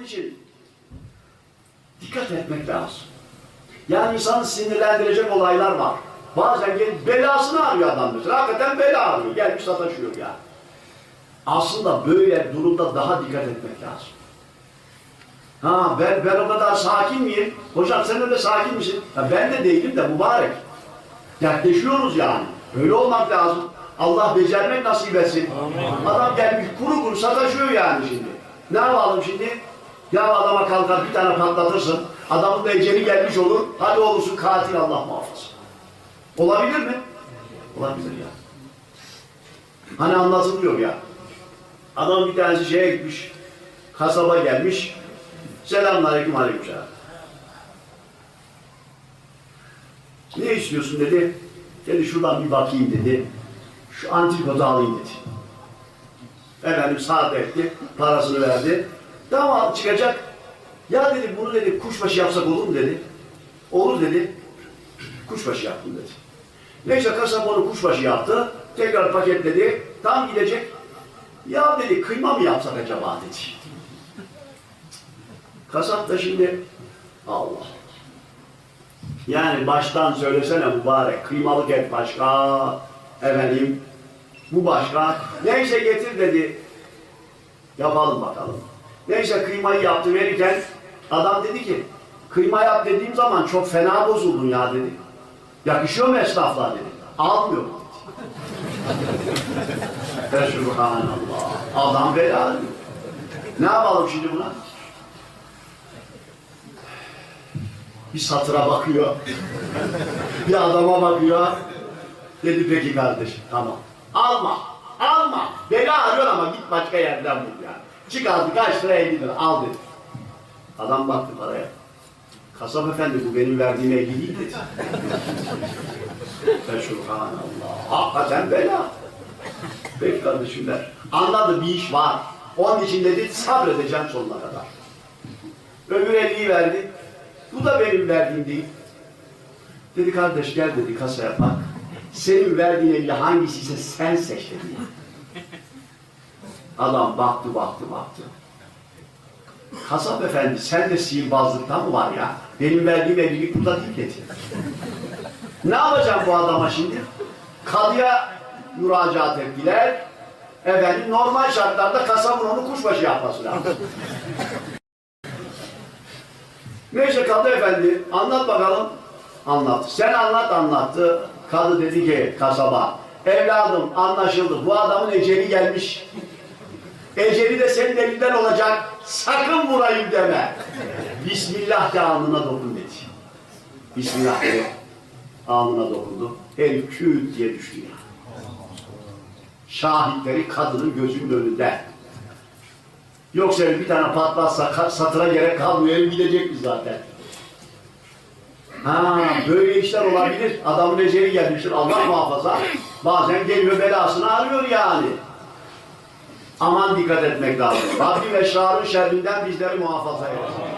için dikkat etmek lazım. Yani insanı sinirlendirecek olaylar var. Bazen gel, belasını arıyor adam mesela. Hakikaten bela arıyor. Gelmiş sataşıyor ya. Aslında böyle durumda daha dikkat etmek lazım. Ha ben, ben o kadar sakin miyim? Hocam sen öyle sakin misin? Ya ben de değilim de mübarek. Dertleşiyoruz yani. Öyle olmak lazım. Allah becermek nasip etsin. Adam gelmiş kuru kuru sataşıyor yani şimdi. Ne yapalım şimdi? Ya adama kalkar bir tane patlatırsın. Adamın da eceli gelmiş olur. Hadi olursun katil Allah muhafaza. Olabilir mi? Olabilir ya. Hani anlatılmıyor ya. Adam bir tanesi şeye gitmiş. Kasaba gelmiş. Selamünaleyküm aleykümselam. Ne istiyorsun dedi. Dedi şuradan bir bakayım dedi. Şu antrikotu alayım dedi. Efendim saat etti. Parasını verdi. Tamam çıkacak. Ya dedi bunu dedi kuşbaşı yapsak olur mu dedi. Olur dedi. Kuşbaşı yaptım dedi. Neyse kasap onu kuşbaşı yaptı. Tekrar paketledi. Tam gidecek. Ya dedi kıyma mı yapsak acaba dedi. Kasap da şimdi Allah. Yani baştan söylesene mübarek. Kıymalık et başka. Efendim bu başka. Neyse getir dedi. Yapalım bakalım. Neyse kıymayı yaptı verirken adam dedi ki kıyma yap dediğim zaman çok fena bozuldun ya dedi. Yakışıyor mu esnaflar dedi. Almıyor dedi. Fesubhanallah. Adam bela diyor. Ne yapalım şimdi buna? Bir satıra bakıyor. bir adama bakıyor. Dedi peki kardeş tamam. Alma. Alma. Bela arıyor ama git başka yerden bul yani. Çıkardı kaç lira 50 lira al dedi. Adam baktı paraya. Kasap efendi bu benim verdiğim 50 değil dedi. Fesubhanallah. Hakikaten bela. Peki kardeşim der. Anladı bir iş var. Onun için dedi sabredeceğim sonuna kadar. Öbür 50'yi verdi. Bu da benim verdiğim değil. Dedi kardeş gel dedi kasaya bak. Senin verdiğin elli hangisiyse sen seç dedi. Adam baktı baktı baktı. Kasap efendi sen de sihirbazlıktan mı var ya? Benim verdiğim ellilik burada değil. Ne yapacağım bu adama şimdi? Kadıya müracaat ettiler. Efendim normal şartlarda kasabın onu kuşbaşı yapması lazım. Neyse Kadı Efendi anlat bakalım. Anlat. Sen anlat anlattı. Kadı dedi ki kasaba. Evladım anlaşıldı. Bu adamın eceli gelmiş. Eceli de senin elinden olacak. Sakın vurayım deme. Bismillah de alnına dokun dedi. Bismillah de alnına dokundu. Herif küt diye düştü ya. Şahitleri kadının gözünün önünde. Yoksa bir tane patlatsa satıra gerek kalmıyor, ev gidecek mi zaten? Ha, böyle işler olabilir. Adamın eceli gelmiştir, Allah muhafaza. Bazen geliyor belasını arıyor yani. Aman dikkat etmek lazım. Rabbim eşrarın şerrinden bizleri muhafaza eylesin.